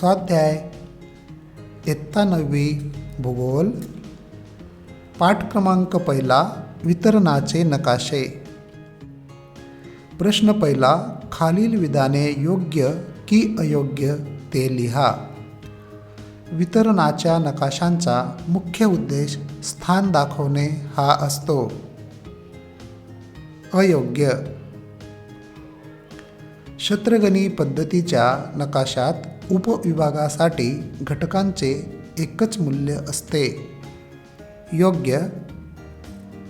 स्वाध्याय इयत्ता नववी भूगोल पाठ क्रमांक पहिला वितरणाचे नकाशे. प्रश्न पहिला खालील विधाने योग्य की अयोग्य ते लिहा. वितरणाच्या नकाशांचा मुख्य उद्देश स्थान दाखवणे हा असतो. अयोग्य शत्रगणी पद्धतीच्या नकाशात उपविभागासाठी घटकांचे एकच मूल्य असते. योग्य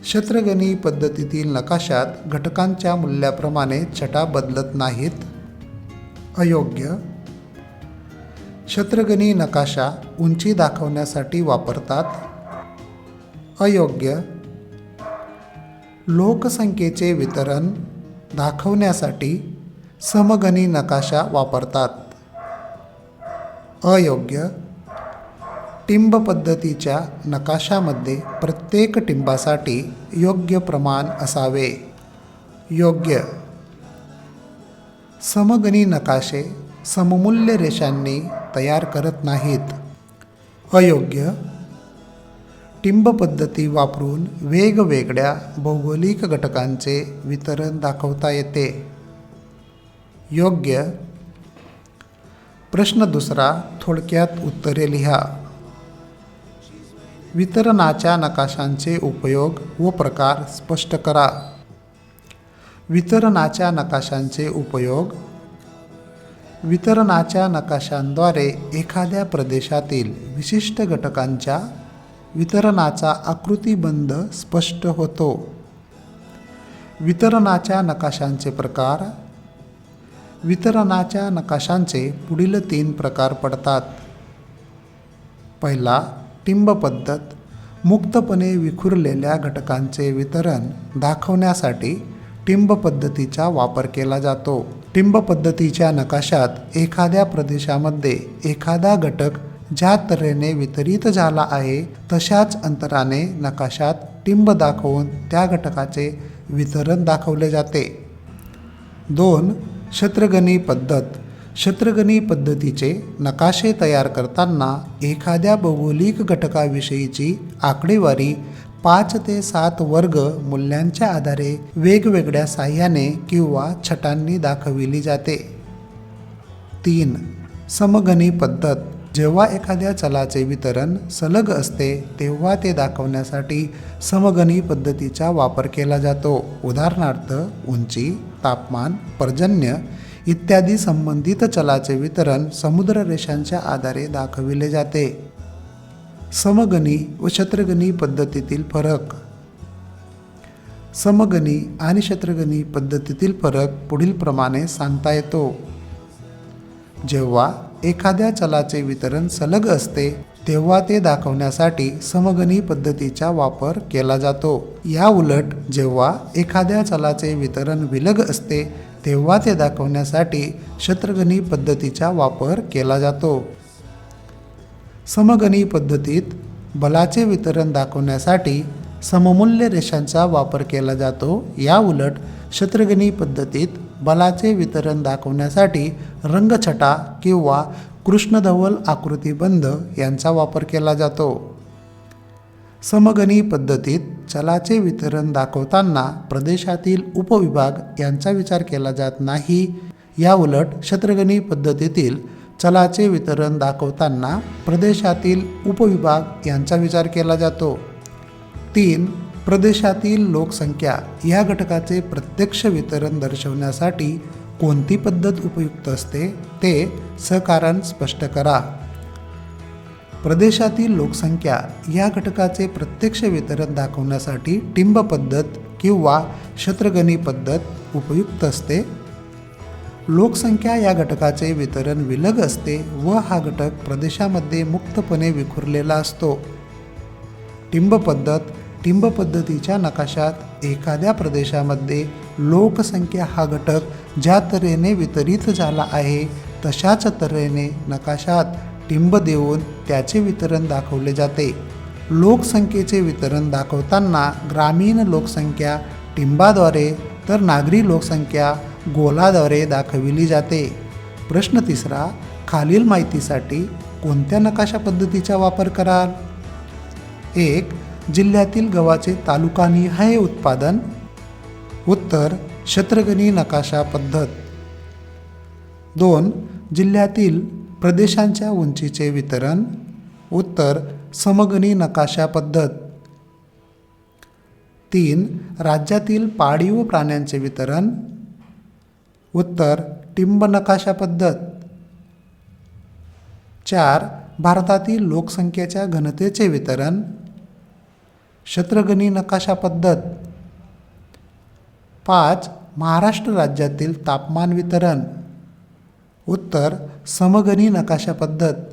शत्रगणी पद्धतीतील नकाशात घटकांच्या मूल्याप्रमाणे छटा बदलत नाहीत. अयोग्य शत्रगणी नकाशा उंची दाखवण्यासाठी वापरतात. अयोग्य लोकसंख्येचे वितरण दाखवण्यासाठी समगणी नकाशा वापरतात. अयोग्य. टिंब पद्धतीच्या नकाशामध्ये प्रत्येक टिंबासाठी योग्य प्रमाण असावे. योग्य. समगणी नकाशे सममूल्य रेषांनी तयार करत नाहीत. अयोग्य. टिंब पद्धती वापरून वेगवेगळ्या भौगोलिक घटकांचे वितरण दाखवता येते. योग्य. प्रश्न दुसरा थोडक्यात उत्तरे लिहा. वितरणाच्या नकाशांचे उपयोग व प्रकार स्पष्ट करा. वितरणाच्या नकाशांचे उपयोग. वितरणाच्या नकाशांद्वारे एखाद्या प्रदेशातील विशिष्ट घटकांच्या वितरणाचा आकृतीबंध स्पष्ट होतो. वितरणाच्या नकाशांचे प्रकार वितरणाच्या नकाशांचे पुढील तीन प्रकार पडतात. पहिला टिंब पद्धत. मुक्तपणे विखुरलेल्या घटकांचे वितरण दाखवण्यासाठी टिंब पद्धतीचा वापर केला जातो. टिंब पद्धतीच्या नकाशात एखाद्या प्रदेशामध्ये एखादा घटक ज्या तऱ्हेने वितरित झाला आहे तशाच अंतराने नकाशात टिंब दाखवून त्या घटकाचे वितरण दाखवले जाते. दोन शत्रगणी पद्धत. शत्रगणी पद्धतीचे नकाशे तयार करताना एखाद्या भौगोलिक घटकाविषयीची आकडेवारी पाच ते सात वर्ग मूल्यांच्या आधारे वेगवेगळ्या साह्याने किंवा छटांनी दाखविली जाते. तीन. समगणी पद्धत. जेव्हा एखाद्या चलाचे वितरण सलग असते तेव्हा ते दाखवण्यासाठी समगणी पद्धतीचा वापर केला जातो. उदाहरणार्थ उंची तापमान पर्जन्य इत्यादी संबंधित चलाचे वितरण समुद्र रेषांच्या आधारे दाखविले जाते. समगणी व शत्रगणी पद्धतीतील फरक. समगणी आणि शत्रगणी पद्धतीतील फरक पुढीलप्रमाणे सांगता येतो. जेव्हा एखाद्या चलाचे वितरण सलग असते तेव्हा ते दाखवण्यासाठी समगणी पद्धतीचा वापर केला जातो. या उलट जेव्हा एखाद्या चलाचे वितरण विलग असते तेव्हा ते दाखवण्यासाठी शत्रगणी पद्धतीचा वापर केला जातो. समगणी पद्धतीत बलाचे वितरण दाखवण्यासाठी सममूल्य रेषांचा वापर केला जातो. या उलट शत्रगणी पद्धतीत बलाचे वितरण दाखवण्यासाठी रंगछटा किंवा कृष्णधवल आकृतीबंध यांचा वापर केला जातो. समगणी पद्धतीत चलाचे वितरण दाखवताना प्रदेशातील उपविभाग यांचा विचार केला जात नाही. याउलट शत्रगणी पद्धतीतील चलाचे वितरण दाखवताना प्रदेशातील उपविभाग यांचा विचार केला जातो. तीन प्रदेशातील लोकसंख्या या घटकाचे प्रत्यक्ष वितरण दर्शवण्यासाठी कोणती पद्धत उपयुक्त असते ते सकारण स्पष्ट करा. प्रदेशातील लोकसंख्या या घटकाचे प्रत्यक्ष वितरण दाखवण्यासाठी टिंब पद्धत किंवा शत्रगणी पद्धत उपयुक्त असते. लोकसंख्या या घटकाचे वितरण विलग असते व हा घटक प्रदेशामध्ये मुक्तपणे विखुरलेला असतो. टिंब पद्धत टिंब पद्धतीच्या नकाशात एखाद्या प्रदेशामध्ये लोकसंख्या हा घटक ज्या तऱ्हेने वितरित झाला आहे तशाच तऱ्हेने नकाशात टिंब देऊन त्याचे वितरण दाखवले जाते. लोकसंख्येचे वितरण दाखवताना ग्रामीण लोकसंख्या टिंबाद्वारे तर नागरी लोकसंख्या गोलाद्वारे दाखविली जाते. प्रश्न तिसरा खालील माहितीसाठी कोणत्या नकाशा पद्धतीचा वापर कराल? एक जिल्ह्यातील गव्हाचे तालुकानिहाय उत्पादन? उत्तर क्षेत्रगणी नकाशा पद्धत. दोन जिल्ह्यातील प्रदेशांच्या उंचीचे वितरण. उत्तर समगणी नकाशा पद्धत. तीन राज्यातील पाळीव प्राण्यांचे वितरण. उत्तर टिंब नकाशा पद्धत. चार भारतातील लोकसंख्येच्या घनतेचे वितरण. शत्रगणी नकाशा पद्धत. पाच महाराष्ट्र राज्यातील तापमान वितरण. उत्तर समगणी नकाशा पद्धत.